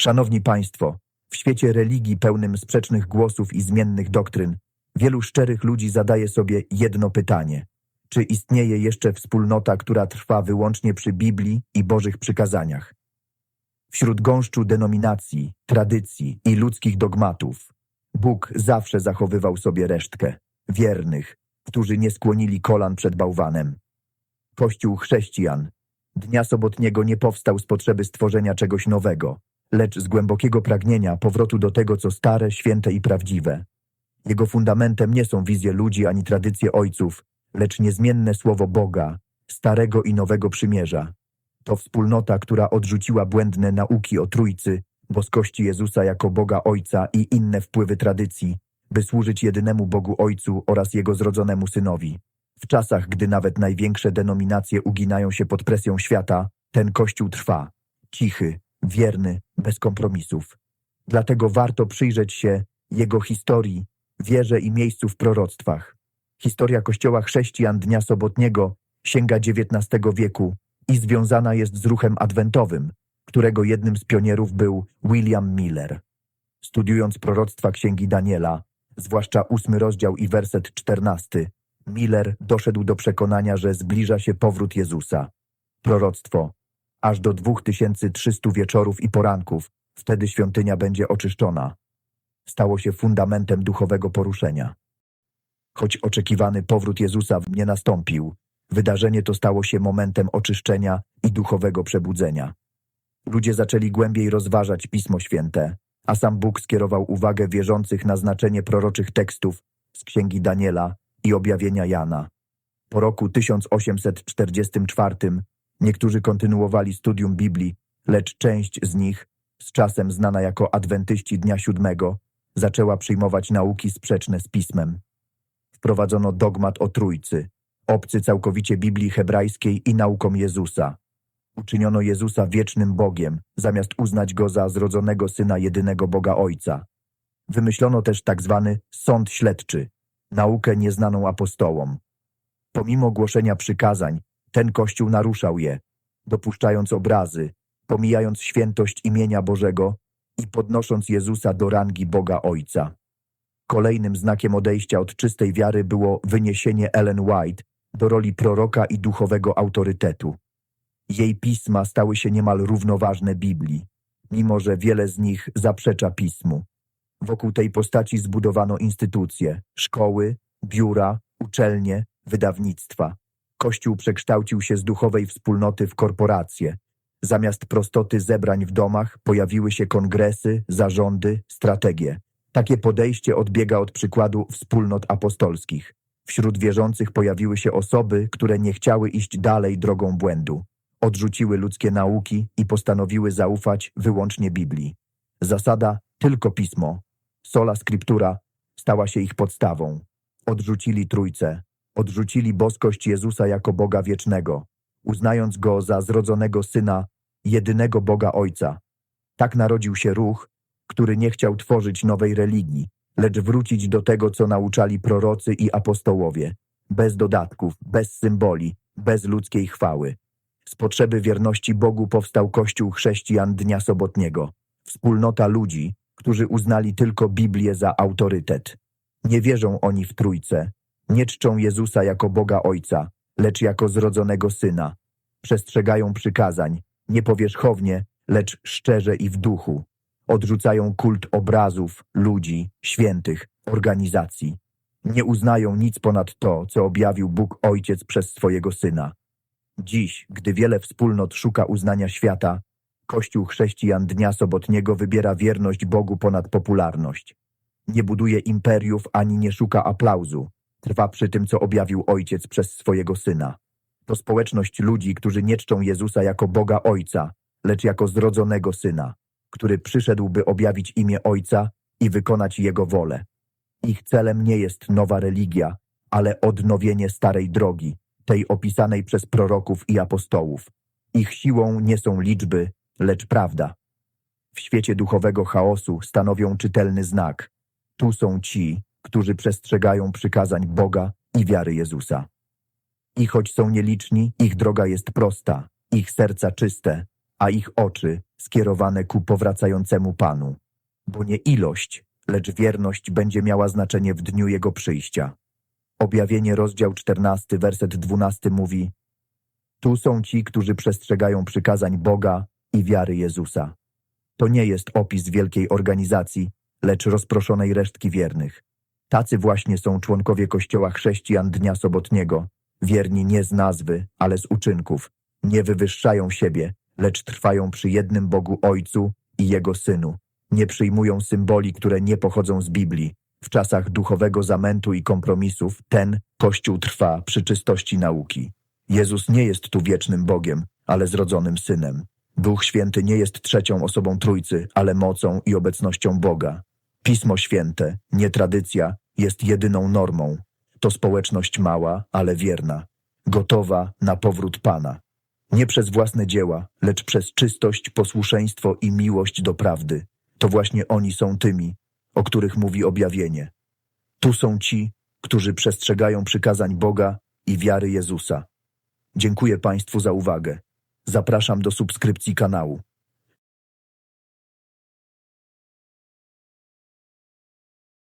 Szanowni Państwo, w świecie religii pełnym sprzecznych głosów i zmiennych doktryn, wielu szczerych ludzi zadaje sobie jedno pytanie. Czy istnieje jeszcze wspólnota, która trwa wyłącznie przy Biblii i Bożych przykazaniach? Wśród gąszczu denominacji, tradycji i ludzkich dogmatów, Bóg zawsze zachowywał sobie resztkę, wiernych, którzy nie skłonili kolan przed bałwanem. Kościół chrześcijan dnia sobotniego nie powstał z potrzeby stworzenia czegoś nowego, lecz z głębokiego pragnienia powrotu do tego, co stare, święte i prawdziwe. Jego fundamentem nie są wizje ludzi ani tradycje ojców, lecz niezmienne słowo Boga, starego i nowego przymierza. To wspólnota, która odrzuciła błędne nauki o Trójcy, boskości Jezusa jako Boga Ojca i inne wpływy tradycji, by służyć jedynemu Bogu Ojcu oraz Jego zrodzonemu Synowi. W czasach, gdy nawet największe denominacje uginają się pod presją świata, ten Kościół trwa, cichy, wierny, bez kompromisów. Dlatego warto przyjrzeć się jego historii, wierze i miejscu w proroctwach. Historia Kościoła chrześcijan Dnia Sobotniego sięga XIX wieku i związana jest z ruchem adwentowym, którego jednym z pionierów był William Miller. Studiując proroctwa Księgi Daniela, zwłaszcza ósmy rozdział i werset czternasty, Miller doszedł do przekonania, że zbliża się powrót Jezusa. Proroctwo. Aż do 2300 wieczorów i poranków, wtedy świątynia będzie oczyszczona. Stało się fundamentem duchowego poruszenia. Choć oczekiwany powrót Jezusa nie nastąpił, wydarzenie to stało się momentem oczyszczenia i duchowego przebudzenia. Ludzie zaczęli głębiej rozważać Pismo Święte, a sam Bóg skierował uwagę wierzących na znaczenie proroczych tekstów z Księgi Daniela i objawienia Jana. Po roku 1844 niektórzy kontynuowali studium Biblii, lecz część z nich, z czasem znana jako adwentyści Dnia Siódmego, zaczęła przyjmować nauki sprzeczne z Pismem. Wprowadzono dogmat o Trójcy, obcy całkowicie Biblii hebrajskiej i naukom Jezusa. Uczyniono Jezusa wiecznym Bogiem, zamiast uznać Go za zrodzonego Syna jedynego Boga Ojca. Wymyślono też tak zwany sąd śledczy, naukę nieznaną apostołom. Pomimo głoszenia przykazań, ten Kościół naruszał je, dopuszczając obrazy, pomijając świętość imienia Bożego i podnosząc Jezusa do rangi Boga Ojca. Kolejnym znakiem odejścia od czystej wiary było wyniesienie Ellen White do roli proroka i duchowego autorytetu. Jej pisma stały się niemal równoważne Biblii, mimo że wiele z nich zaprzecza pismu. Wokół tej postaci zbudowano instytucje, szkoły, biura, uczelnie, wydawnictwa. Kościół przekształcił się z duchowej wspólnoty w korporację. Zamiast prostoty zebrań w domach pojawiły się kongresy, zarządy, strategie. Takie podejście odbiega od przykładu wspólnot apostolskich. Wśród wierzących pojawiły się osoby, które nie chciały iść dalej drogą błędu. Odrzuciły ludzkie nauki i postanowiły zaufać wyłącznie Biblii. Zasada tylko pismo sola scriptura stała się ich podstawą. Odrzucili Trójcę, odrzucili boskość Jezusa jako Boga wiecznego, uznając Go za zrodzonego Syna, jedynego Boga Ojca. Tak narodził się ruch, który nie chciał tworzyć nowej religii, lecz wrócić do tego, co nauczali prorocy i apostołowie, bez dodatków, bez symboli, bez ludzkiej chwały. Z potrzeby wierności Bogu powstał Kościół chrześcijan Dnia Sobotniego, wspólnota ludzi, którzy uznali tylko Biblię za autorytet. Nie wierzą oni w Trójcę, nie czczą Jezusa jako Boga Ojca, lecz jako zrodzonego Syna. Przestrzegają przykazań, nie powierzchownie, lecz szczerze i w duchu. Odrzucają kult obrazów, ludzi, świętych, organizacji. Nie uznają nic ponad to, co objawił Bóg Ojciec przez swojego Syna. Dziś, gdy wiele wspólnot szuka uznania świata, Kościół chrześcijan Dnia Sobotniego wybiera wierność Bogu ponad popularność. Nie buduje imperiów ani nie szuka aplauzu. Trwa przy tym, co objawił Ojciec przez swojego Syna. To społeczność ludzi, którzy nie czczą Jezusa jako Boga Ojca, lecz jako zrodzonego Syna, który przyszedł, by objawić imię Ojca i wykonać Jego wolę. Ich celem nie jest nowa religia, ale odnowienie starej drogi, tej opisanej przez proroków i apostołów. Ich siłą nie są liczby, lecz prawda. W świecie duchowego chaosu stanowią czytelny znak. Tu są ci, którzy przestrzegają przykazań Boga i wiary Jezusa. I choć są nieliczni, ich droga jest prosta, ich serca czyste, a ich oczy skierowane ku powracającemu Panu. Bo nie ilość, lecz wierność będzie miała znaczenie w dniu Jego przyjścia. Objawienie, rozdział 14, werset 12 mówi Tu są ci, którzy przestrzegają przykazań Boga i wiary Jezusa. To nie jest opis wielkiej organizacji, lecz rozproszonej resztki wiernych. Tacy właśnie są członkowie Kościoła Chrześcijan Dnia Sobotniego, wierni nie z nazwy, ale z uczynków. Nie wywyższają siebie, lecz trwają przy jednym Bogu Ojcu i Jego Synu. Nie przyjmują symboli, które nie pochodzą z Biblii. W czasach duchowego zamętu i kompromisów ten Kościół trwa przy czystości nauki. Jezus nie jest tu wiecznym Bogiem, ale zrodzonym Synem. Duch Święty nie jest trzecią osobą Trójcy, ale mocą i obecnością Boga. Pismo Święte, nie tradycja, jest jedyną normą. To społeczność mała, ale wierna, gotowa na powrót Pana. Nie przez własne dzieła, lecz przez czystość, posłuszeństwo i miłość do prawdy. To właśnie oni są tymi, o których mówi objawienie. Tu są ci, którzy przestrzegają przykazań Boga i wiary Jezusa. Dziękuję Państwu za uwagę. Zapraszam do subskrypcji kanału.